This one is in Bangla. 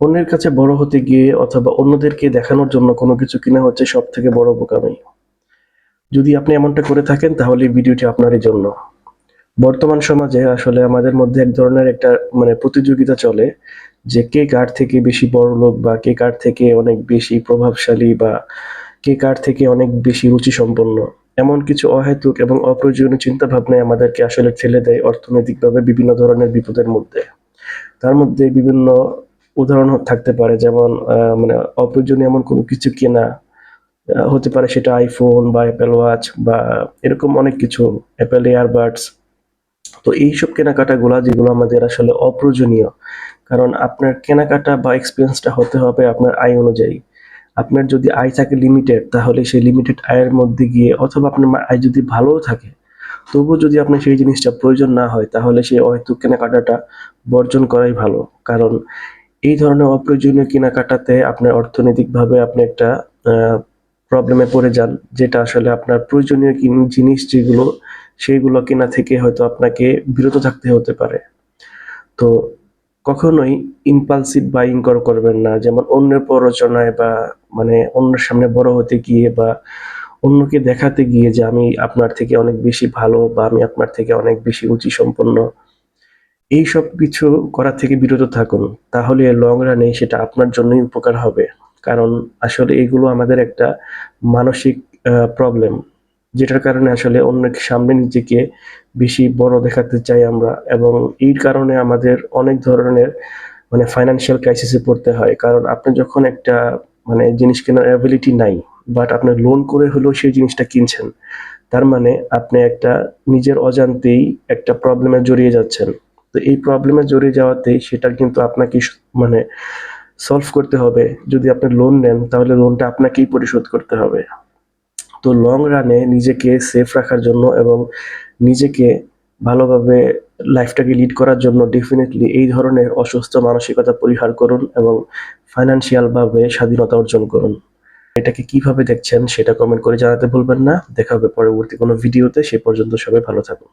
অন্যের কাছে বড় হতে গিয়ে অথবা অন্যদেরকে দেখানোর জন্য কোনো কিছু কিনা হচ্ছে সব থেকে বড় বোকামি। যদি আপনি এমনটা করে থাকেন, তাহলে এই ভিডিওটি আপনারই জন্য। বর্তমান সমাজে আসলে আমাদের মধ্যে এক ধরনের একটা মানে প্রতিযোগিতা চলে যে কে কার থেকে বেশি বড় লোক বা কে কার থেকে অনেক বেশি প্রভাবশালী বা কে কার থেকে অনেক বেশি রুচি সম্পন্ন এমন কিছু অহেতুক এবং অপ্রয়োজনীয় চিন্তা ভাবনায় আমাদেরকে আসলে ঠেলে দেয় অর্থনৈতিকভাবে বিভিন্ন ধরনের বিপদের মধ্যে। তার মধ্যে বিভিন্ন উদাহরণ থাকতে পারে, যেমন মানে অপ্রয়োজনীয় এমন কোনো কিছু কেনা হতে পারে সেটা আইফোন বা অ্যাপেল ওয়াচ বা এরকম অনেক কিছু অ্যাপেল এয়ারবাডস তো এইসব কেনাকাটাগুলো যেগুলো আমাদের আসলে অপ্রয়োজনীয়, কারণ আপনার কেনাকাটা বা এক্সপিরিয়েন্সটা হতে হবে আপনার আয় অনুযায়ী। আপনার যদি আয় থাকে লিমিটেড তাহলে সেই লিমিটেড আয়ের মধ্যে গিয়ে, অথবা আপনার আয় যদি ভালোও থাকে, তবুও যদি আপনার সেই জিনিসটা প্রয়োজন না হয়, তাহলে সেই অহেতুক কেনাকাটাটা বর্জন করাই ভালো। কারণ এই ধরনের অপ্রয়োজনীয় কেনাকাটাতে আপনার অর্থনৈতিকভাবে আপনি একটা প্রবলেমে পড়ে যান, যেটা আসলে আপনার প্রয়োজনীয় জিনিস যেগুলো, সেইগুলো কেনা থেকে হয়তো আপনাকে বিরত থাকতে হতে পারে। তো কখনোই ইম্পালসিভ বাইং করবেন না। যেমন অন্যের প্ররোচনায় বা মানে অন্যের সামনে বড় হতে গিয়ে বা অন্যকে দেখাতে গিয়ে যে আমি আপনার থেকে অনেক বেশি ভালো বা আমি আপনার থেকে অনেক বেশি রুচি সম্পন্ন এই সব কিছু করা থেকে বিরত থাকুন। তাহলে লং রানে সেটা আপনার জন্যই উপকার হবে। কারণ আসলে এগুলো আমাদের একটা মানসিক প্রবলেম যেটার কারণে আসলে অন্যের সামনে নিজেকে বেশি বড় দেখাতে চাই আমরা। এবং এই কারণে আমাদের অনেক ধরনের মানে ফাইনান্সিয়াল ক্রাইসিসে পড়তে হয়। কারণ আপনি যখন একটা মানে জিনিস কেনার অ্যাবিলিটি নাই বাট আপনি লোন করে হলেও সেই জিনিসটা কিনছেন, তার মানে আপনি একটা নিজের অজান্তেই একটা প্রবলেমে জড়িয়ে যাচ্ছেন। তো এই প্রবলেমে জড়িয়ে যাওয়াতে সেটা কিন্তু আপনাকে মানে সলভ করতে হবে। যদি আপনি লোন নেন, তাহলে লোনটা আপনাকেই পরিশোধ করতে হবে। তো লং রানে নিজেকে সেফ রাখার জন্য এবং নিজেকে ভালোভাবে লাইফটাকে লিড করার জন্য ডেফিনেটলি এই ধরনের অসুস্থ মানসিকতা পরিহার করুন এবং ফাইন্যান্সিয়ালভাবে স্বাধীনতা অর্জন করুন। এটাকে কীভাবে দেখছেন সেটা কমেন্ট করে জানাতে ভুলবেন না। দেখা হবে পরবর্তী কোনো ভিডিওতে সে পর্যন্ত সবাই ভালো থাকুন।